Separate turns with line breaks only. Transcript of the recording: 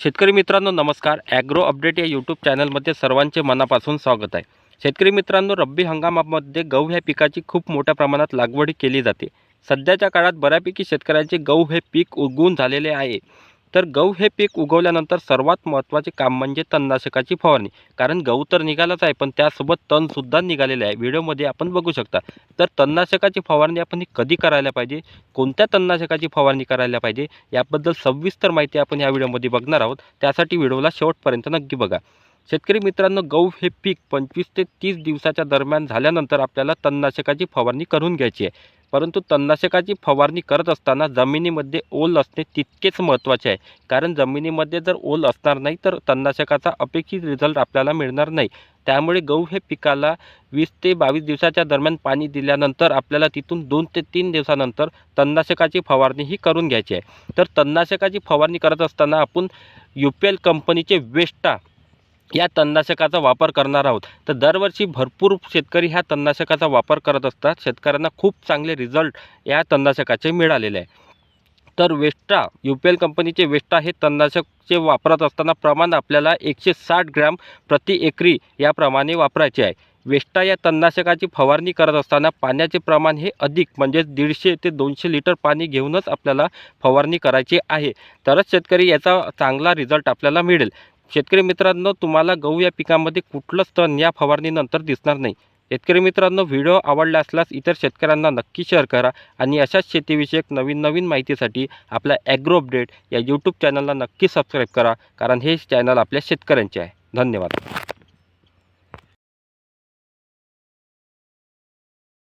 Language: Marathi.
शेतकरी मित्रांनो नमस्कार. ॲग्रो अपडेट या यूट्यूब चॅनलमध्ये सर्वांचे मनापासून स्वागत आहे. शेतकरी मित्रांनो रब्बी हंगामामध्ये गहू ह्या पिकाची खूप मोठ्या प्रमाणात लागवड केली जाते. सध्याच्या काळात बऱ्यापैकी शेतकऱ्यांचे गहू हे पीक उगवून झालेले आहे. तर गहू हे पीक उगवल्यानंतर सर्वात महत्त्वाचे काम म्हणजे तणनाशकाची फवारणी. कारण गहू तर निघालाच आहे पण त्यासोबत तणसुद्धा निघालेले आहे. व्हिडिओमध्ये आपण बघू शकता. तर तणनाशकाची फवारणी आपण कधी करायला पाहिजे? कोणत्या तणनाशकाची फवारणी करायला पाहिजे? याबद्दल सविस्तर माहिती आपण या व्हिडिओमध्ये बघणार आहोत. त्यासाठी व्हिडिओला शेवटपर्यंत नक्की बघा. शेतकरी मित्रांनो गहू हे पीक पंचवीस ते तीस दिवसाच्या दरम्यान झाल्यानंतर आपल्याला तणनाशकाची फवारणी करून घ्यायची आहे. परंतु तणनाशकाची फवारणी करत असताना जमिनीमध्ये ओल असणे तितकेच महत्त्वाचे आहे. कारण जमिनीमध्ये जर ओल असणार नाही तर तणनाशकाचा अपेक्षित रिझल्ट आपल्याला मिळणार नाही. त्यामुळे गहू हे पिकाला वीस ते बावीस दिवसाच्या दरम्यान पाणी दिल्यानंतर आपल्याला तिथून दोन ते तीन दिवसानंतर तणनाशकाची फवारणी ही करून घ्यायची आहे. तर तणनाशकाची फवारणी करत असताना आपण यू पी एल कंपनीचे वेस्टा या तणनाशकाचा वापर करणार आहोत. तर दरवर्षी भरपूर शेतकरी ह्या तणनाशकाचा वापर करत असतात. शेतकऱ्यांना खूप चांगले रिझल्ट या तणनाशकाचे मिळालेले आहे. तर वेस्टा यू पी एल कंपनीचे वेस्टा हे तणनाशकचे वापरत असताना प्रमाण आपल्याला एकशे साठ ग्रॅम प्रति एकरी याप्रमाणे वापरायचे आहे. वेस्टा या तणनाशकाची फवारणी करत असताना पाण्याचे प्रमाण हे अधिक म्हणजे दीडशे ते दोनशे लिटर पाणी घेऊनच आपल्याला फवारणी करायची आहे. तरच शेतकरी याचा चांगला रिझल्ट आपल्याला मिळेल. शेतकरी मित्रांनो तुम्हाला गहू या पिकामध्ये कुठलंच तण या फवारणीनंतर दिसणार नाही. शेतकरी मित्रांनो व्हिडिओ आवडला असल्यास इतर शेतकऱ्यांना नक्की शेअर करा आणि अशाच शेतीविषयक नवीन नवीन माहितीसाठी आपल्या ॲग्रो अपडेट या यूट्यूब चॅनलला नक्की सबस्क्राईब करा कारण हे चॅनल आपल्या शेतकऱ्यांचे आहे. धन्यवाद.